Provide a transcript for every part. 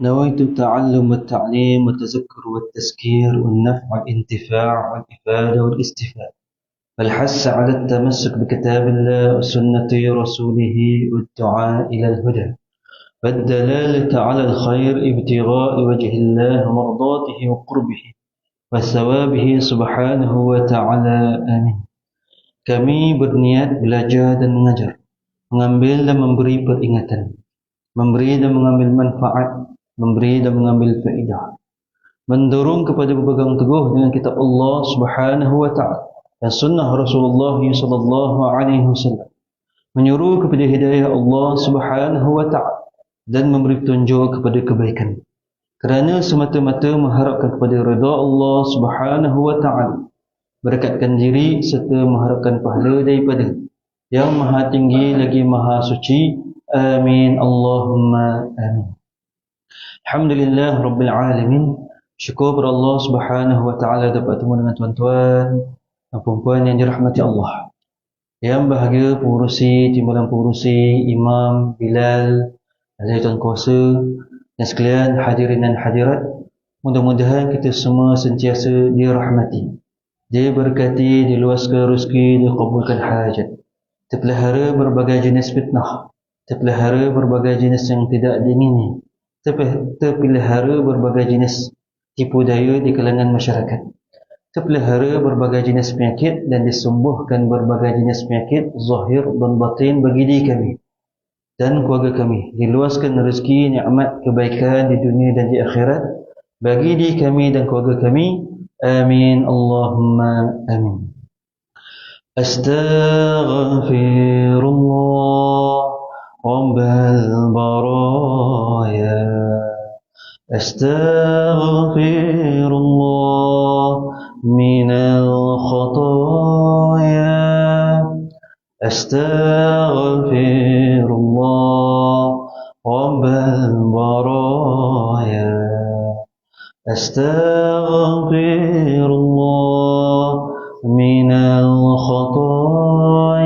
نويت التعلم والتعليم والتذكر والتذكير والنفع والانتفاع والإفادة والاستفادة. والحث على التمسك بكتاب الله وسنة رسوله والدعاء إلى الهدى. والدلالة على الخير ابتغاء وجه الله ومرضاته وقربه وثوابه سبحانه وتعالى. آمين. Kami berniat belajar dan mengajar, mengambil dan memberi peringatan, memberi dan mengambil manfaat, memberi dan mengambil faedah, mendorong kepada berpegang teguh dengan kitab Allah Subhanahu wa taala dan sunnah Rasulullah sallallahu alaihi wasallam, menyuruh kepada hidayah Allah Subhanahu wa taala dan memberi petunjuk kepada kebaikan. Kerana semata-mata mengharapkan kepada redha Allah Subhanahu wa taala berekatkan diri serta mengharapkan pahala daripada yang maha tinggi lagi maha suci. Amin. Allahumma amin Alhamdulillah Rabbil Alamin syukur kepada Allah Subhanahu Wa Taala dapat bertemu dengan tuan-tuan dan puan yang dirahmati Allah yang bahagia pengurusi timbalan pengurusi Imam Bilal Tuan Kuasa dan sekalian hadirin dan hadirat mudah-mudahan kita semua sentiasa dirahmati dia berkati, diluaskan rezeki, dikabulkan hajat. Terpelihara berbagai jenis fitnah. Terpelihara berbagai jenis yang tidak diingini terpelihara berbagai jenis tipu daya di kalangan masyarakat. Terpelihara berbagai jenis penyakit dan disembuhkan berbagai jenis penyakit zahir dan batin bagi diri kami dan keluarga kami. Diluaskan rezeki, nikmat, kebaikan di dunia dan di akhirat bagi diri kami dan keluarga kami. Amin. Allahumma amin. Astaghfirullah. رب البرايا أستغفر الله من الخطايا. أستغفر الله رب البرايا. أستغفر الله من الخطايا.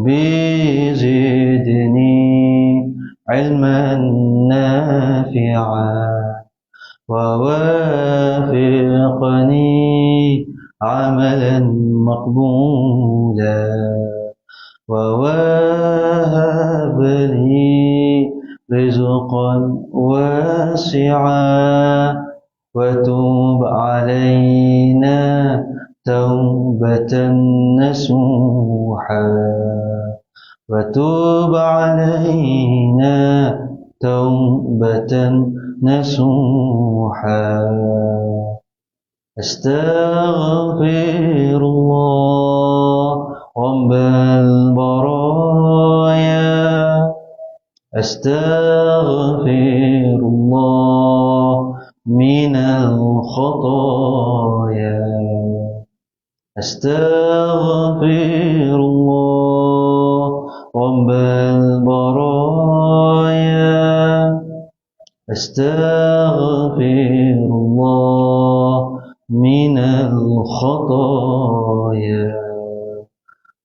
ربي زدني علما نافعا ووافقني عملا مقبولا ووهب لي رزقا واسعا وتوب علينا توبة نسوحا وتوب علينا توبة نسوحا أستغفر الله رب البرايا. أستغفر الله من الخطايا. أستغفر الله رب البرايا أستغفر الله من الخطايا.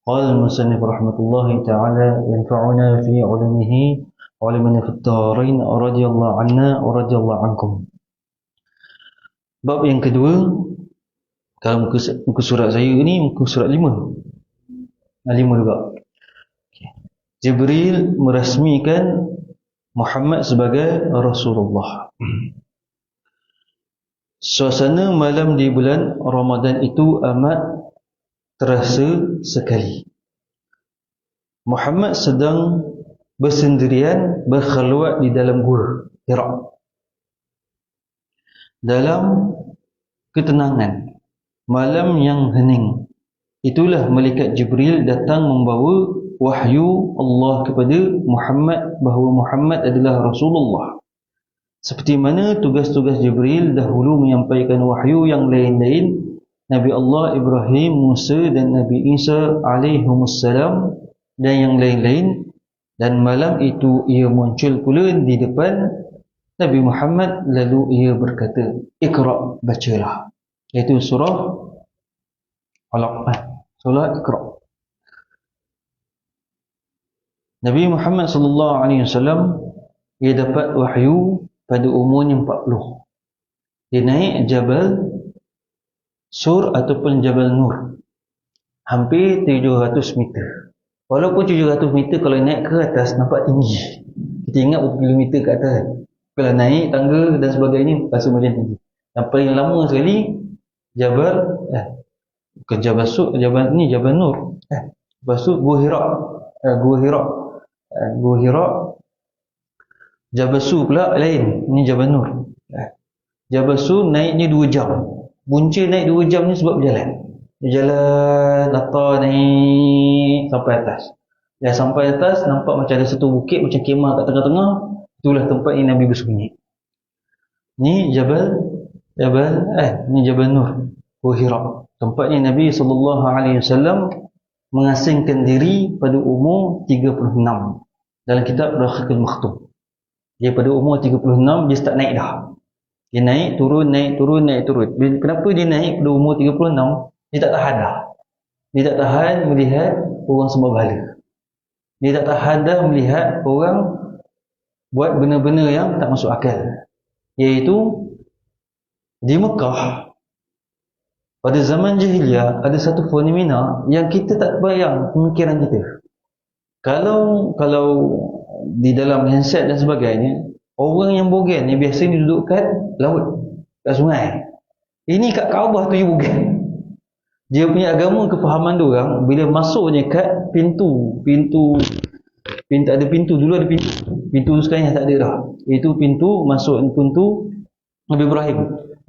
قال المسنف رحمة الله تعالى ينفعنا في علمه علمنا في الدارين رضي الله عنا ورضي الله عنكم. Bab yang kedua. Kalau muka, muka surat saya ni Muka surat lima. Lima juga. Jibril merasmikan Muhammad sebagai Rasulullah. Suasana malam di bulan Ramadan itu amat terasa sekali. Muhammad sedang bersendirian berkhulwat di dalam gua Hira dalam ketenangan malam yang hening itulah malaikat Jibril datang membawa wahyu Allah kepada Muhammad bahawa Muhammad adalah Rasulullah. Seperti mana tugas-tugas Jibril dahulu menyampaikan wahyu yang lain-lain Nabi Allah Ibrahim, Musa dan Nabi Isa alaihi dan yang lain-lain. Dan malam itu ia muncul pula di depan Nabi Muhammad lalu ia berkata Iqra bacalah. Iaitu surah Alaq surah Iqra Nabi Muhammad sallallahu alaihi wasallam dia dapat wahyu pada umurnya 40 dia naik Jabal Sur ataupun Jabal Nur. Hampir 700 meter. Walaupun 700 meter kalau naik ke atas nampak tinggi. Kita ingat berapa kilometer ke atas kalau naik tangga dan sebagainya rasa macam tinggi. Yang paling lama sekali Jabal eh, ke Jabal Sur Jabal ni Jabal Nur eh, Lepas tu Gua Hira eh, Gua Hira Gua Hira Jabal Su pula lain. Ini Jabal Nur. Eh. Jabal Su naiknya 2 jam. Punca naik 2 jam ni sebab berjalan. Dia jalan Lata naik Sampai atas. Dah sampai atas Nampak macam ada satu bukit Macam kemah kat tengah-tengah. Itulah tempat ini Nabi bersembunyi. Ni Jabal Jabal Eh ni Jabal Nur Gua Hira. Tempat ni Nabi SAW Mengasingkan diri pada umur 36 Dalam kitab Rakhikul Makhtum dia pada umur 36 dia start naik dah. Dia naik turun naik turun naik turun. Kenapa dia naik pada umur 36? Dia tak tahan dah. Dia tak tahan melihat orang sembah bahala. Dia tak tahan dah melihat orang buat benda-benda yang tak masuk akal. Iaitu di Mekah pada zaman jahiliah ada satu fenomena yang kita tak bayang pemikiran kita. Kalau kalau di dalam handset dan sebagainya orang yang bogen ni biasa ni duduk kat laut kat sungai. Ini kat Kaabah tu dia bogen. Dia punya agama kefahaman tu orang bila masuknya kat pintu pintu pintu ada pintu dulu ada pintu. Pintu sekarang tak ada dah. Itu pintu masuk pintu Nabi Ibrahim.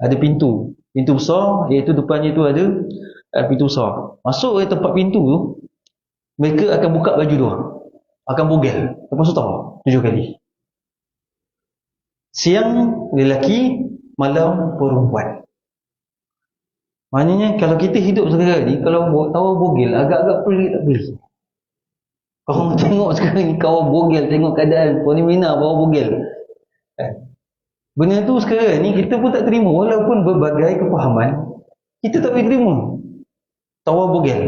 Ada pintu. Pintu besar iaitu depannya tu ada eh, pintu besar. Masuk ke tempat pintu tu mereka akan buka baju tu akan bugel lepas tu tahu tujuh kali. Siang lelaki malam perempuan. Maknanya kalau kita hidup sekarang ni kalau tahu bugel agak-agak pelik tak boleh. Kalau tengok sekarang ni kawan bugel tengok keadaan fenomena bawa bugel eh. benda tu sekarang ni kita pun tak terima walaupun berbagai kepahaman kita tak boleh terima. Tawa bugel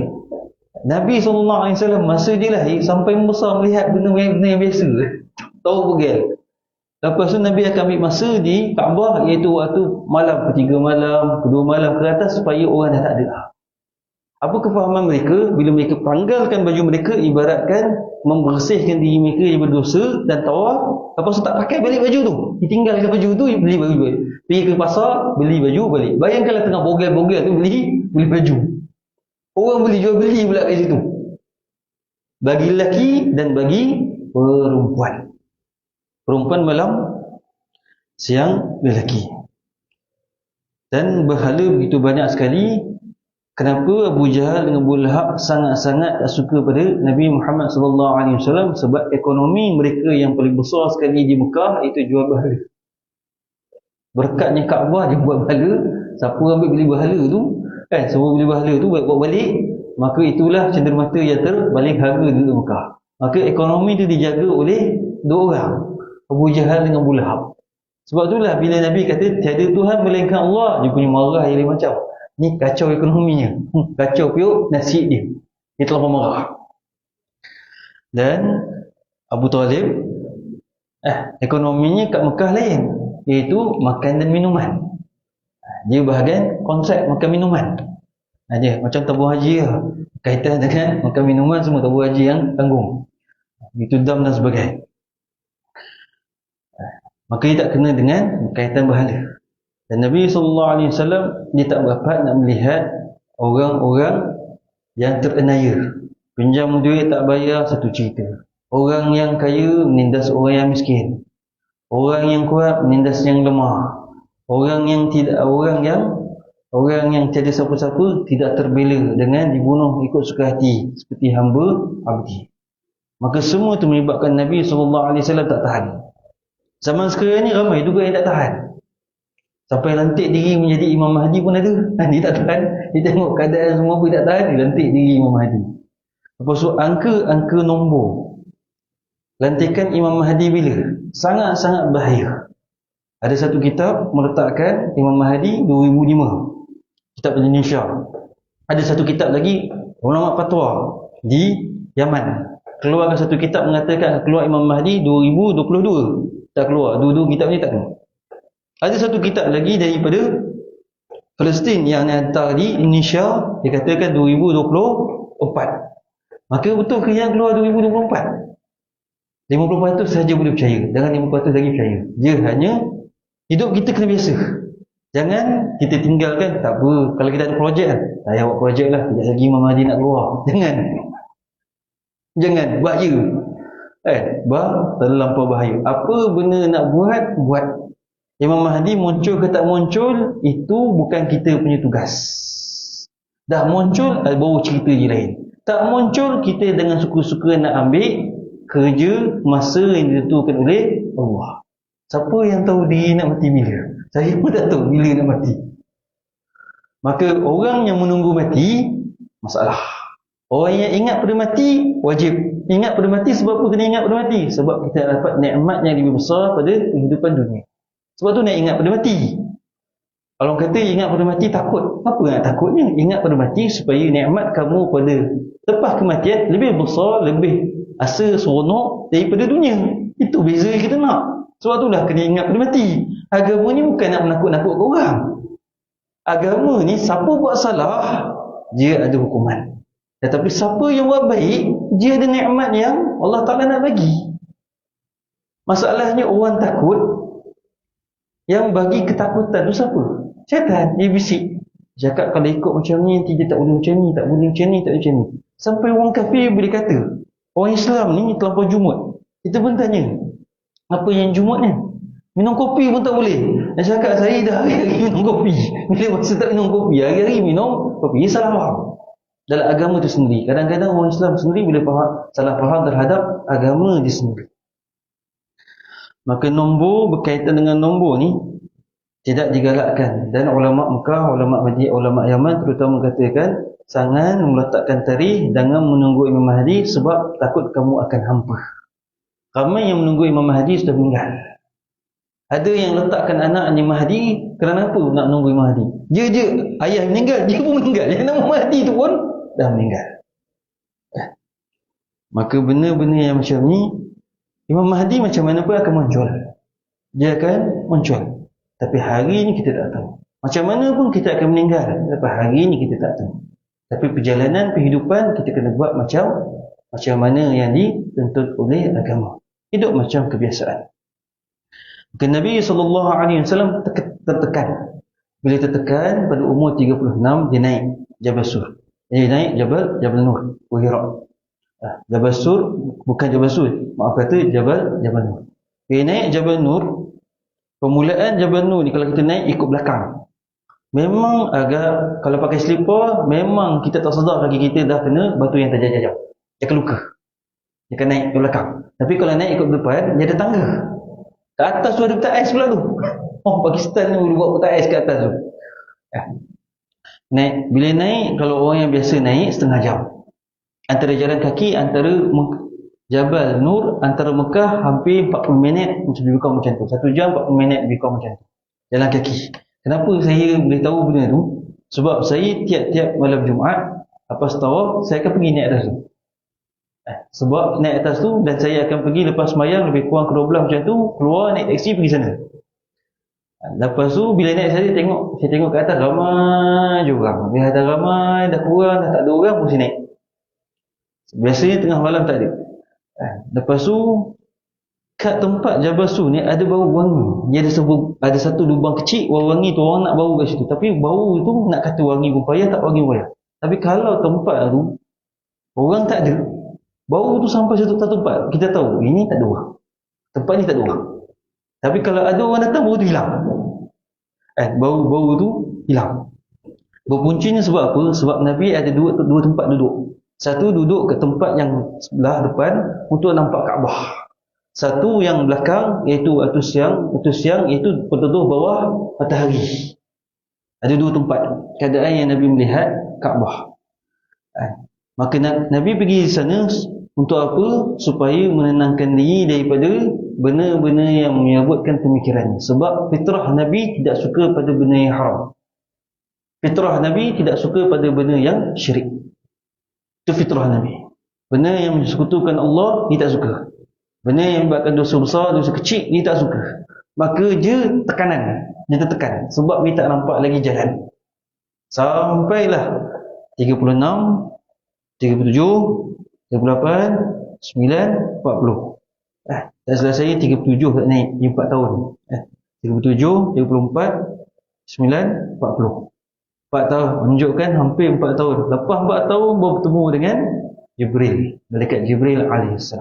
Nabi SAW masa dia lahir sampai membesar melihat benda-benda yang biasa. Tahu pegel. Lepas tu Nabi akan ambil masa di Kaabah iaitu waktu malam ketiga malam, kedua malam ke atas supaya orang dah tak ada. Apa kefahaman mereka bila mereka panggalkan baju mereka ibaratkan membersihkan diri mereka yang berdosa dan tawaf lepas tu tak pakai balik baju tu ditinggalkan baju tu beli baju balik pergi ke pasar beli baju balik bayangkanlah tengah bogel-bogel tu beli beli baju Orang boleh jual beli pula kat situ. Bagi lelaki dan bagi perempuan. Perempuan malam, siang lelaki. Dan berhala begitu banyak sekali. Kenapa Abu Jahal dengan Abu Lahab sangat-sangat tak suka pada Nabi Muhammad SAW sebab ekonomi mereka yang paling besar sekali di Mekah itu jual berhala. Berkatnya Kaabah dia buat berhala. Siapa ambil beli berhala tu kan semua beli bahala tu buat balik maka itulah cendermata yang terbalik harga di Mekah. Maka ekonomi tu dijaga oleh dua orang Abu Jahal dengan Abu Lahab. Sebab itulah bila Nabi kata tiada Tuhan melainkan Allah dia punya marah yang lain macam ni kacau ekonominya. Hmm, kacau piuk nasib dia. Dia telah marah dan Abu Talib eh ekonominya kat Mekah lain iaitu makan dan minuman dia bahagian konsep makan minuman. Aja macam tabung haji lah. Kaitan dengan makan minuman semua tabung haji yang tanggung. Itu dam dan sebagainya. Maka dia tak kena dengan kaitan bahala dan Nabi SAW dia tak dapat nak melihat orang-orang yang terenaya pinjam duit tak bayar satu cerita. Orang yang kaya menindas orang yang miskin. Orang yang kuat menindas yang lemah orang yang tidak orang yang orang yang tiada siapa-siapa tidak terbela dengan dibunuh ikut suka hati seperti hamba abdi. Maka semua itu menyebabkan Nabi SAW tak tahan. Zaman sekarang ni ramai juga yang tak tahan. Sampai lantik diri menjadi Imam Mahdi pun ada. Dia tak tahan. Dia tengok keadaan semua pun tak tahan dia lantik diri Imam Mahdi. Lepas tu angka-angka nombor. Lantikan Imam Mahdi bila? Sangat-sangat bahaya ada satu kitab meletakkan Imam Mahdi 2005 kitab Indonesia ada satu kitab lagi ulama fatwa di Yaman keluarkan satu kitab mengatakan keluar Imam Mahdi 2022 Tak keluar. Dua-dua kitab ni tak keluar. Ada satu kitab lagi daripada Palestin yang hantar di Indonesia dikatakan 2024. Maka betul ke yang keluar 2024? 50% sahaja boleh percaya. Jangan 50% lagi percaya. Dia hanya hidup kita kena biasa. Jangan kita tinggalkan tak apa. Kalau kita ada projek kan. Saya buat projek lah. Sekejap lagi Imam Mahdi nak keluar. Jangan. Jangan. Bahaya. Eh, bah, terlampau bahaya. Apa benda nak buat, buat. Imam Mahdi muncul ke tak muncul itu bukan kita punya tugas dah muncul baru cerita je lain tak muncul kita dengan suka-suka nak ambil kerja masa yang ditentukan oleh Allah siapa yang tahu dia nak mati bila saya pun tak tahu bila nak mati maka orang yang menunggu mati masalah orang yang ingat pada mati wajib ingat pada mati sebab apa kena ingat pada mati sebab kita dapat nikmat yang lebih besar pada kehidupan dunia sebab tu nak ingat pada mati. Kalau kata ingat pada mati takut. Apa yang takutnya? Ingat pada mati supaya nikmat kamu pada lepas kematian lebih besar, lebih asa seronok daripada dunia. Itu beza kita nak. Sebab itulah kena ingat pada mati. Agama ni bukan nak menakut-nakutkan orang. Agama ni siapa buat salah, dia ada hukuman. Tetapi siapa yang buat baik, dia ada nikmat yang Allah Ta'ala nak bagi. Masalahnya orang takut yang bagi ketakutan tu siapa? Syaitan. Dia bisik. Cakap kalau ikut macam ni, nanti dia tak boleh macam ni, tak boleh macam ni, tak boleh macam ni. Sampai orang kafir boleh kata, orang Islam ni terlampau jumut. Kita pun tanya, apa yang jumut ni? Minum kopi pun tak boleh. Dia cakap, saya dah hari-hari minum kopi. Bila masa tak minum kopi, hari-hari minum kopi. Ia salah faham. Dalam agama tu sendiri. Kadang-kadang orang Islam sendiri boleh faham, salah faham terhadap agama dia sendiri. Maka nombor berkaitan dengan nombor ni tidak digalakkan dan ulama Mekah, ulama Madinah, ulama Yaman terutama katakan sangat meletakkan tarikh jangan menunggu Imam Mahdi sebab takut kamu akan hampa. Ramai yang menunggu Imam Mahdi sudah meninggal. Ada yang letakkan anak Imam Mahdi kerana apa nak menunggu Imam Mahdi? Dia je ayah meninggal, dia pun meninggal. Yang nama Mahdi tu pun dah meninggal. Eh. Maka benda-benda yang macam ni Imam Mahdi macam mana pun akan muncul. Dia akan muncul. Tapi hari ini kita tak tahu. Macam mana pun kita akan meninggal. Tapi hari ini kita tak tahu. Tapi perjalanan kehidupan kita kena buat macam macam mana yang dituntut oleh agama. Hidup macam kebiasaan. Maka Nabi SAW tertekan. Bila tertekan pada umur 36 dia naik Jabal Sur. Dia naik Jabal Jabal Nur. Wahirah. Ah, Jabal Sur bukan Jabal Sur. Maaf kata Jabal Jabal Nur. Dia naik Jabal Nur. Permulaan Jabal Nur ni kalau kita naik ikut belakang. Memang agak kalau pakai slipper memang kita tak sedar kaki kita dah kena batu yang terjajah. Dia akan luka. Dia akan naik ke belakang. Tapi kalau naik ikut depan dia ada tangga. Ke atas tu ada petak ais pula tu. Oh Pakistan ni buat petak ais ke atas tu. Ya. Naik bila naik kalau orang yang biasa naik setengah jam antara jalan kaki antara Jabal Nur antara Mekah hampir 40 minit macam lebih kurang macam tu. Satu jam 40 minit lebih kurang macam tu. Jalan kaki. Kenapa saya boleh tahu benda tu? Sebab saya tiap-tiap malam Jumaat lepas tawaf saya akan pergi naik atas tu. Sebab naik atas tu dan saya akan pergi lepas mayang lebih kurang ke 12 macam tu keluar naik taksi pergi sana. Lepas tu bila naik saya tengok saya tengok ke atas ramai je orang. Bila ada ramai dah kurang dah tak ada orang pun saya naik. Biasanya tengah malam tak ada. Eh, lepas tu kat tempat Jabal Su ni ada bau wangi. Dia ada sebu, ada satu lubang kecil bau wangi tu orang nak bau kat situ. Tapi bau tu nak kata wangi pun payah tak wangi payah. Tapi kalau tempat tu orang tak ada bau tu sampai satu tempat kita tahu ini tak ada orang. Tempat ni tak ada orang. Tapi kalau ada orang datang bau tu hilang. Eh bau-bau tu hilang. Berpuncinya sebab apa? Sebab Nabi ada dua dua tempat duduk. Satu duduk ke tempat yang sebelah depan untuk nampak Kaabah. Satu yang belakang iaitu waktu siang, waktu siang iaitu betul-betul bawah matahari. Ada dua tempat keadaan yang Nabi melihat Kaabah. Eh, maka Nabi pergi sana untuk apa? Supaya menenangkan diri daripada benda-benda yang menyebutkan pemikirannya. Sebab fitrah Nabi tidak suka pada benda yang haram. Fitrah Nabi tidak suka pada benda yang syirik. Itu fitrah Nabi. Benda yang mensekutukan Allah, dia tak suka. Benda yang menyebabkan dosa besar, dosa kecil, dia tak suka. Maka dia tekanan. Dia tertekan. Sebab dia tak nampak lagi jalan. Sampailah 36, 37, 38, 9, 40. Eh, dah selesai 37 tak naik. 4 tahun. Eh, 37, 34, 9, 40. 4 tahun. Menunjukkan hampir 4 tahun. Lepas 4 tahun baru bertemu dengan Jibril. Malaikat Jibril AS.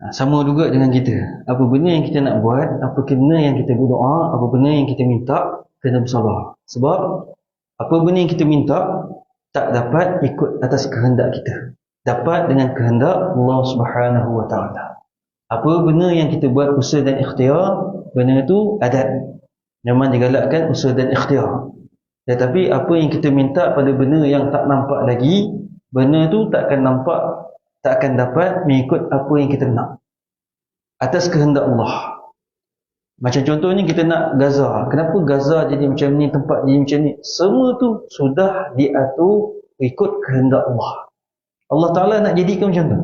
Ha, sama juga dengan kita. Apa benda yang kita nak buat, apa kena yang kita berdoa, apa benda yang kita minta, kena bersabar. Sebab apa benda yang kita minta tak dapat ikut atas kehendak kita. Dapat dengan kehendak Allah Subhanahu Wa Taala. Apa benda yang kita buat usaha dan ikhtiar, benda itu adat. Memang digalakkan usaha dan ikhtiar. Tetapi apa yang kita minta pada benda yang tak nampak lagi, benda itu tak akan nampak tak akan dapat mengikut apa yang kita nak atas kehendak Allah macam contohnya kita nak Gaza. Kenapa Gaza jadi macam ni tempat jadi macam ni? Semua tu sudah diatur ikut kehendak Allah. Allah Ta'ala nak jadikan macam tu.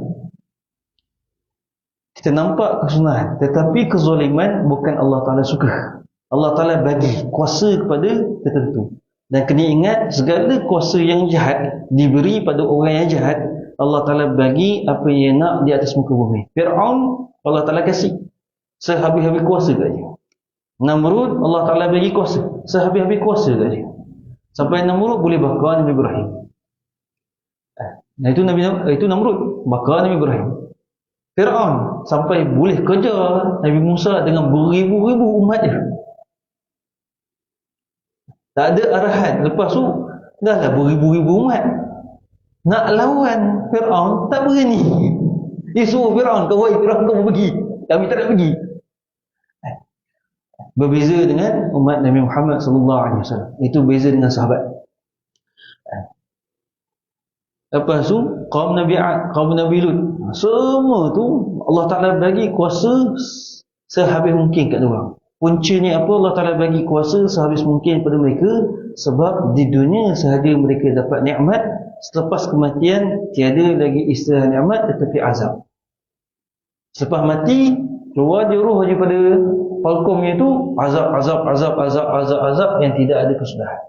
Kita nampak kesunahan tetapi kezaliman bukan Allah Ta'ala suka. Allah Ta'ala bagi kuasa kepada tertentu. Dan kena ingat segala kuasa yang jahat diberi pada orang yang jahat Allah Ta'ala bagi apa yang nak di atas muka bumi. Fir'aun, Allah Ta'ala kasih. Sehabis-habis kuasa kat dia. Namrud, Allah Ta'ala bagi kuasa. Sehabis-habis kuasa kat dia. Sampai Namrud boleh bakar Nabi Ibrahim. Eh, nah itu Nabi itu Namrud, bakar Nabi Ibrahim. Fir'aun, sampai boleh kejar Nabi Musa dengan beribu-ribu umat dia. Tak ada arahan. Lepas tu, dah lah beribu-ribu umat nak lawan Fir'aun tak berani dia suruh Fir'aun kau wahai Fir'aun kau pergi kami tak nak pergi berbeza dengan umat Nabi Muhammad sallallahu alaihi wasallam. Itu beza dengan sahabat. Lepas tu kaum Nabi Ad kaum Nabi Lut. Semua tu Allah Ta'ala bagi kuasa sehabis mungkin kat orang puncanya apa? Allah Ta'ala bagi kuasa sehabis mungkin pada mereka sebab di dunia sahaja mereka dapat nikmat selepas kematian tiada lagi istilah nikmat tetapi azab. Selepas mati keluar dia roh daripada palkomnya itu azab azab azab azab azab azab yang tidak ada kesudahan.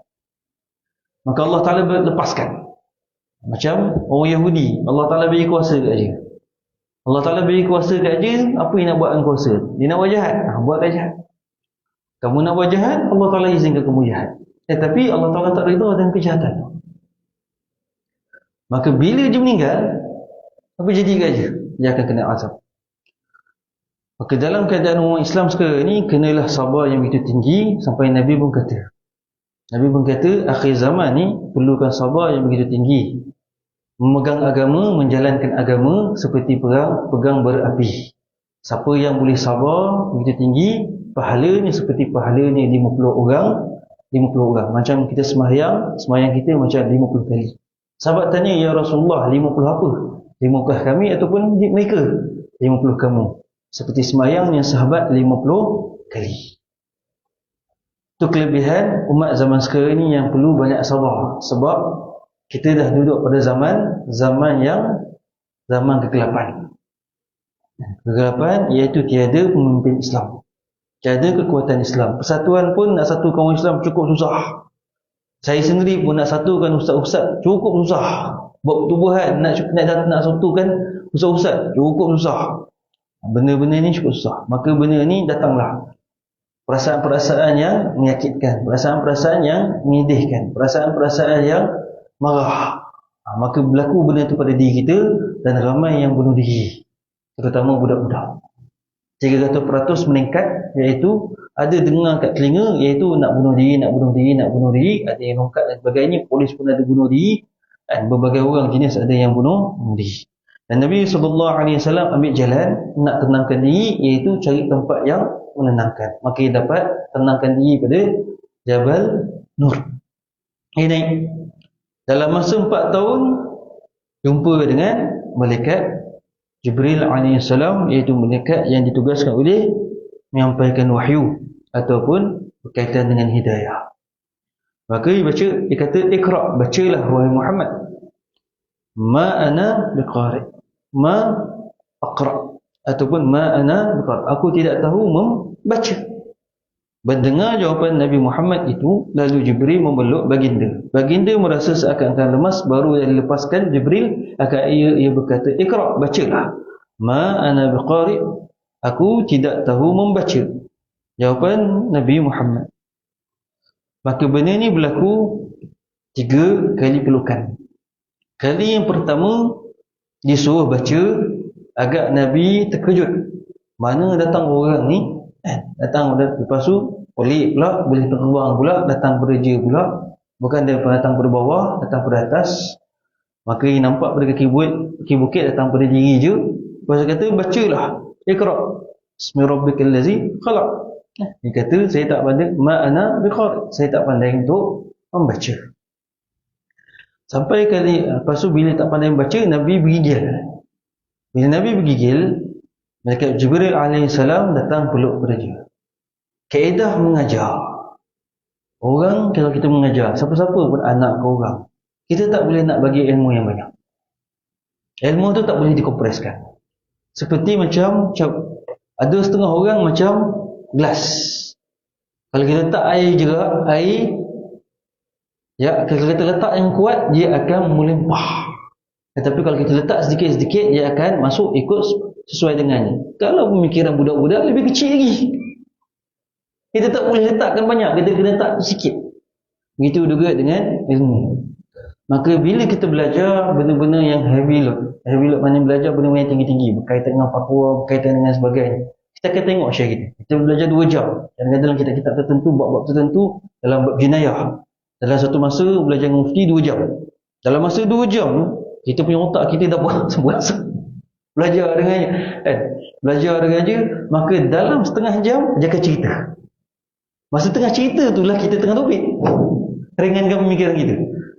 Maka Allah Taala lepaskan. Macam orang Yahudi, Allah Taala beri kuasa kat dia. Allah Taala beri kuasa kat dia, apa yang nak buat dengan kuasa? Dia nak buat jahat, ha, buat jahat. Kamu nak buat jahat, Allah Taala izinkan kamu jahat. Eh, Allah Taala tak reda dengan kejahatan. Maka bila dia meninggal, apa jadi kat dia? Dia akan kena azab. Maka dalam keadaan orang Islam sekarang ni, kenalah sabar yang begitu tinggi sampai Nabi pun kata. Nabi pun kata, akhir zaman ni perlukan sabar yang begitu tinggi. Memegang agama, menjalankan agama seperti perang, pegang berapi. Siapa yang boleh sabar begitu tinggi, pahalanya seperti pahalanya 50 orang, 50 orang. Macam kita semayang, semayang kita macam 50 kali. Sahabat tanya, Ya Rasulullah, 50 apa? 50 kami ataupun mereka? 50 kamu. Seperti semayangnya sahabat 50 kali. Itu kelebihan umat zaman sekarang ini yang perlu banyak sabar. Sebab kita dah duduk pada zaman zaman yang zaman kegelapan. Kegelapan iaitu tiada pemimpin Islam. Tiada kekuatan Islam. Persatuan pun nak satukan orang Islam cukup susah. Saya sendiri pun nak satukan ustaz-ustaz cukup susah. Buat pertubuhan nak nak nak, nak satukan ustaz-ustaz cukup susah. Benda-benda ni cukup susah. Maka benda ni datanglah. Perasaan-perasaan yang menyakitkan, perasaan-perasaan yang menyedihkan, perasaan-perasaan yang marah. Ha, maka berlaku benda itu pada diri kita dan ramai yang bunuh diri. Terutama budak-budak. 300% meningkat iaitu ada dengar kat telinga iaitu nak bunuh diri, nak bunuh diri, nak bunuh diri, ada yang longkat dan sebagainya, polis pun ada bunuh diri dan berbagai orang jenis ada yang bunuh, bunuh diri. Dan Nabi SAW ambil jalan nak tenangkan diri iaitu cari tempat yang menenangkan. Maka dia dapat tenangkan diri pada Jabal Nur. Ini naik. Dalam masa empat tahun jumpa dengan malaikat Jibril AS iaitu malaikat yang ditugaskan oleh menyampaikan wahyu ataupun berkaitan dengan hidayah. Maka dia baca, dia kata, ikra' bacalah wahai Muhammad. Ma ana biqari. Ma aqra ataupun ma ana biqari aku tidak tahu membaca. Mendengar jawapan Nabi Muhammad itu lalu Jibril memeluk baginda. Baginda merasa seakan-akan lemas baru dia dilepaskan Jibril akan ia ia berkata ikra bacalah. Ma ana biqari aku tidak tahu membaca. Jawapan Nabi Muhammad. Maka benda ni berlaku tiga kali pelukan. Kali yang pertama disuruh baca agak Nabi terkejut mana datang orang ni eh, datang lepas tu Pelik pula, boleh terbang pula, datang beraja pula. Bukan dia datang dari bawah, datang dari atas. Maka ia nampak pada kaki bukit, kaki bukit datang pada diri je. Lepas kata, bacalah. Iqra. Bismillahirrahmanirrahim. khalaq. Dia kata, saya tak pandai, ma'ana bikhar. Saya tak pandai untuk membaca. Sampai kali, lepas tu bila tak pandai membaca, Nabi bergigil. Bila Nabi bergigil, Malaikat Jibril AS datang peluk beraja kaedah mengajar. Orang kalau kita mengajar siapa-siapa pun anak ke orang kita tak boleh nak bagi ilmu yang banyak. Ilmu tu tak boleh dikompreskan seperti macam ada setengah orang macam gelas. Kalau kita letak air jerak air ya kalau kita letak yang kuat dia akan melimpah tetapi kalau kita letak sedikit-sedikit dia akan masuk ikut sesuai dengannya kalau pemikiran budak-budak lebih kecil lagi kita tak boleh letakkan banyak, kita kena letak sikit. Begitu juga dengan ilmu. Maka bila kita belajar benda-benda yang heavy load, heavy load mana belajar benda-benda yang tinggi-tinggi, berkaitan dengan fatwa, berkaitan dengan sebagainya. Kita akan tengok syekh kita. Kita belajar dua jam. Kadang-kadang dalam kitab-kitab tertentu, bab-bab tertentu, dalam bab jenayah. Dalam satu masa, belajar mufti dua jam. Dalam masa dua jam, kita punya otak kita dah buat sebuah belajar dengannya. Eh, belajar dengan dia, maka dalam setengah jam, dia akan cerita. Masa tengah cerita tu lah kita tengah topik. Ringankan pemikiran kita.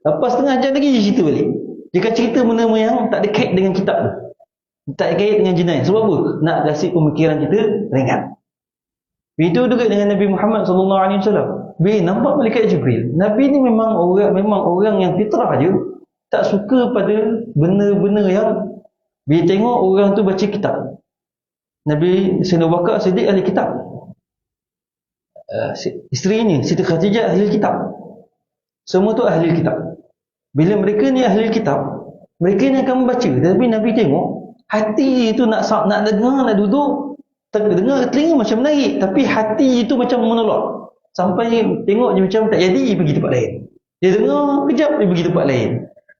Lepas tengah jam lagi dia cerita balik. Dia kan cerita benda yang tak ada kait dengan kitab tu. Tak kait dengan jenayah. Sebab apa? Nak kasih pemikiran kita ringan. Itu juga dengan Nabi Muhammad SAW. Bila nampak malaikat Jibril. Nabi ni memang orang memang orang yang fitrah je. Tak suka pada benda-benda yang bila tengok orang tu baca kitab. Nabi Sayyidina Bakar Siddiq ahli kitab. Uh, isteri ini Siti Khadijah ahli kitab semua tu ahli kitab bila mereka ni ahli kitab mereka ni akan membaca tapi Nabi tengok hati itu nak nak dengar nak duduk dengar telinga macam menarik tapi hati itu macam menolak sampai tengok dia macam tak jadi pergi tempat lain dia dengar kejap dia pergi tempat lain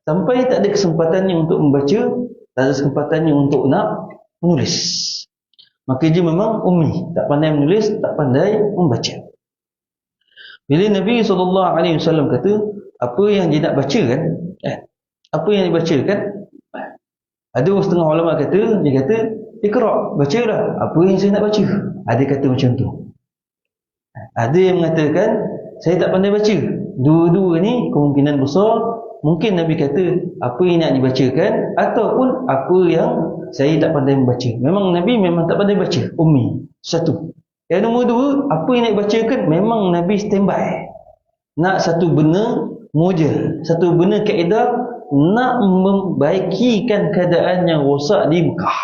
sampai tak ada kesempatannya untuk membaca tak ada kesempatannya untuk nak menulis Maka dia memang ummi, tak pandai menulis, tak pandai membaca. Bila Nabi SAW kata, apa yang dia nak baca kan, eh, apa yang dia baca kan, ada setengah ulama kata, dia kata, ikra, baca lah, apa yang saya nak baca. Ada kata macam tu. Ada yang mengatakan, saya tak pandai baca. Dua-dua ni kemungkinan besar, mungkin Nabi kata, apa yang nak dibacakan, ataupun apa yang saya tak pandai membaca. Memang Nabi memang tak pandai baca. Ummi. Satu. Yang nombor dua, apa yang nak bacakan, memang Nabi standby. Nak satu benda mujal. Satu benda kaedah, nak membaikikan keadaan yang rosak di Mekah.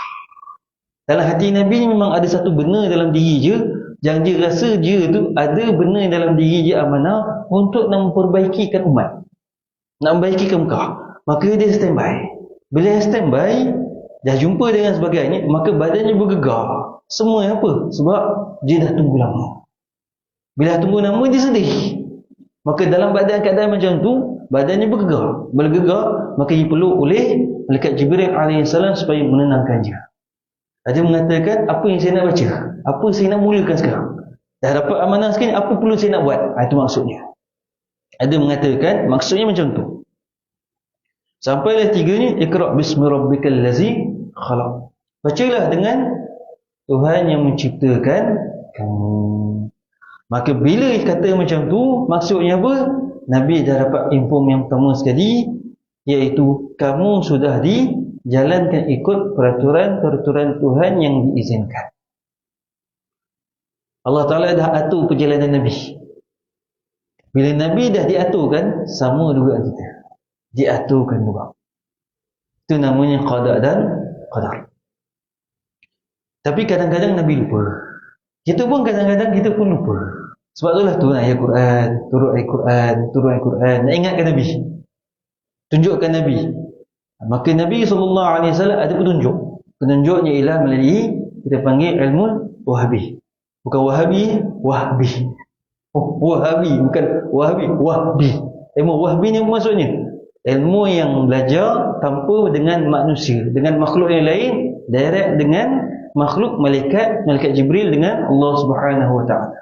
Dalam hati Nabi memang ada satu benda dalam diri je, yang dia rasa dia tu ada benda dalam diri dia amanah untuk nak memperbaikikan umat. Nak membaikkan Mekah. Maka dia standby. Bila dia standby, dah jumpa dengan sebagainya maka badannya bergegar. Semua apa? Sebab dia dah tunggu lama. Bila tunggu lama dia sedih. Maka dalam badan keadaan macam tu badannya bergegar. Bergegar maka dia perlu oleh malaikat Jibril AS supaya menenangkan dia. Ada mengatakan apa yang saya nak baca apa saya nak mulakan sekarang dah dapat amanah sekarang apa perlu saya nak buat ha, itu maksudnya ada mengatakan maksudnya macam tu Sampailah tiga ni Iqra' bismi rabbikal lazi khalaq. Bacalah dengan Tuhan yang menciptakan kamu. Maka bila kata macam tu, maksudnya apa? Nabi dah dapat info yang pertama sekali iaitu kamu sudah dijalankan ikut peraturan-peraturan Tuhan yang diizinkan. Allah Taala dah atur perjalanan Nabi. Bila Nabi dah diaturkan, sama juga kita diaturkan juga. Itu namanya qada dan qadar. Tapi kadang-kadang Nabi lupa. Kita pun kadang-kadang kita pun lupa. Sebab itulah turun ayat Quran, turun ayat Quran, turun ayat Quran. Nak ingatkan Nabi. Tunjukkan Nabi. Maka Nabi SAW ada petunjuk. Penunjuknya ialah melalui kita panggil ilmu Wahabi. Bukan Wahabi, Wahbi. Oh, Wahabi, bukan Wahabi, Wahbi. Ilmu Wahbi ni maksudnya? Ilmu yang belajar tanpa dengan manusia, dengan makhluk yang lain, direct dengan makhluk malaikat, malaikat Jibril dengan Allah Subhanahu Wa Taala.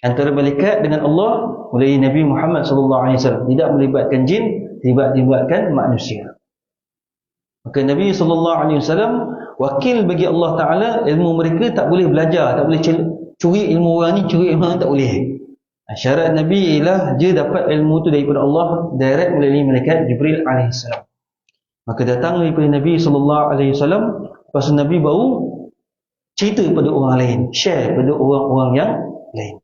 Antara malaikat dengan Allah melalui Nabi Muhammad sallallahu alaihi wasallam, tidak melibatkan jin, tidak melibatkan manusia. Maka Nabi sallallahu alaihi wasallam wakil bagi Allah Taala ilmu mereka tak boleh belajar, tak boleh curi ilmu orang ni, curi ilmu orang tak boleh. Syarat Nabi ialah dia dapat ilmu tu daripada Allah direct melalui malaikat Jibril alaihissalam. Maka datang daripada Nabi wasallam, lepas Nabi baru cerita pada orang lain, share pada orang-orang yang lain.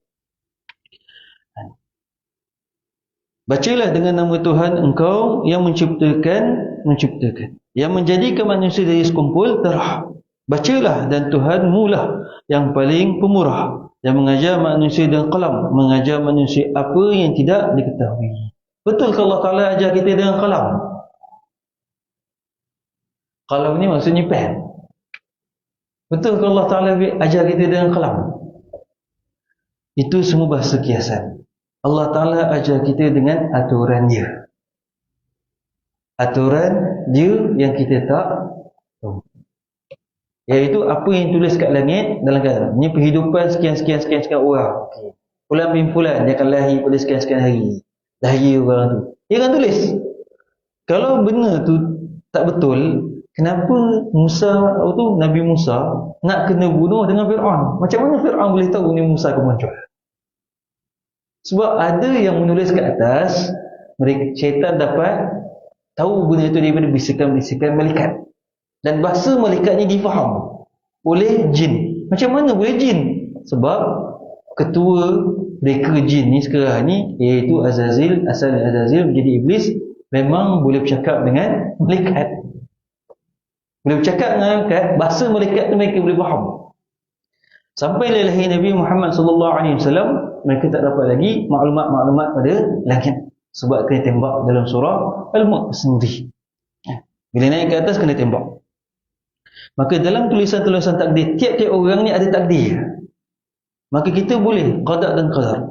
Bacalah dengan nama Tuhan engkau yang menciptakan, menciptakan. Yang menjadikan manusia dari sekumpul terah. Bacalah dan Tuhanmu lah yang paling pemurah yang mengajar manusia dengan kalam mengajar manusia apa yang tidak diketahui. Betul ke Allah Ta'ala ajar kita dengan kalam kalam ni maksudnya pen. Betul ke Allah Ta'ala ajar kita dengan kalam itu semua bahasa kiasan. Allah Ta'ala ajar kita dengan aturan dia. Aturan dia yang kita tak Iaitu apa yang tulis kat langit dalam kata. Ini penghidupan sekian-sekian sekian-sekian orang. Bulan bin bulan dia akan lahir pada sekian-sekian hari. Lahir orang tu. Dia akan tulis. Kalau benar tu tak betul, kenapa Musa tu Nabi Musa nak kena bunuh dengan Firaun? Macam mana Firaun boleh tahu ni Musa akan muncul? Sebab ada yang menulis kat atas, mereka syaitan dapat tahu benda itu daripada bisikan-bisikan malaikat. Dan bahasa malaikat ni difaham oleh jin. Macam mana boleh jin? Sebab ketua mereka jin ni sekarang ni iaitu Azazil, asal Azazil menjadi iblis memang boleh bercakap dengan malaikat. Boleh bercakap dengan malaikat, bahasa malaikat tu mereka boleh faham. Sampai lahir Nabi Muhammad sallallahu alaihi wasallam mereka tak dapat lagi maklumat-maklumat pada langit sebab kena tembak dalam surah sendiri. Bila naik ke atas kena tembak. Maka dalam tulisan-tulisan takdir, tiap-tiap orang ni ada takdir. Maka kita boleh qada dan qadar.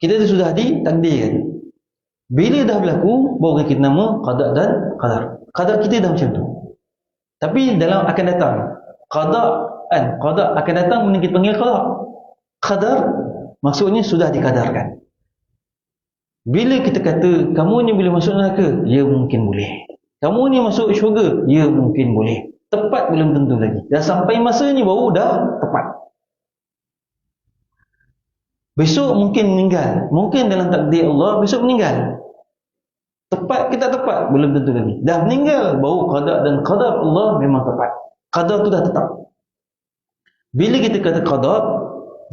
Kita sudah ditakdirkan. Bila dah berlaku, baru kita nama qada dan qadar. Qadar kita dah macam tu. Tapi dalam akan datang, qada kan, qada akan datang mungkin kita panggil qada. Qadar maksudnya sudah dikadarkan. Bila kita kata kamu ni boleh masuk neraka, ya mungkin boleh. Kamu ni masuk syurga, ya mungkin boleh tepat belum tentu lagi. Dan sampai masanya baru dah tepat. Besok mungkin meninggal. Mungkin dalam takdir Allah besok meninggal. Tepat kita tepat belum tentu lagi. Dah meninggal baru qada dan qadar Allah memang tepat. Qadar tu dah tetap. Bila kita kata qadar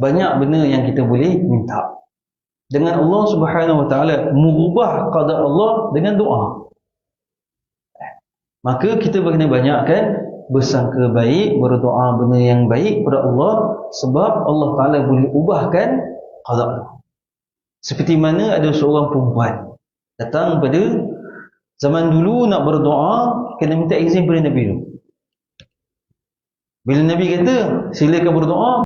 banyak benda yang kita boleh minta. Dengan Allah Subhanahu Wa Taala mengubah qadar Allah dengan doa. Maka kita kena banyakkan bersangka baik, berdoa benda yang baik kepada Allah sebab Allah Taala boleh ubahkan qada. Seperti mana ada seorang perempuan datang pada zaman dulu nak berdoa kena minta izin pada Nabi dulu. Bila Nabi kata silakan berdoa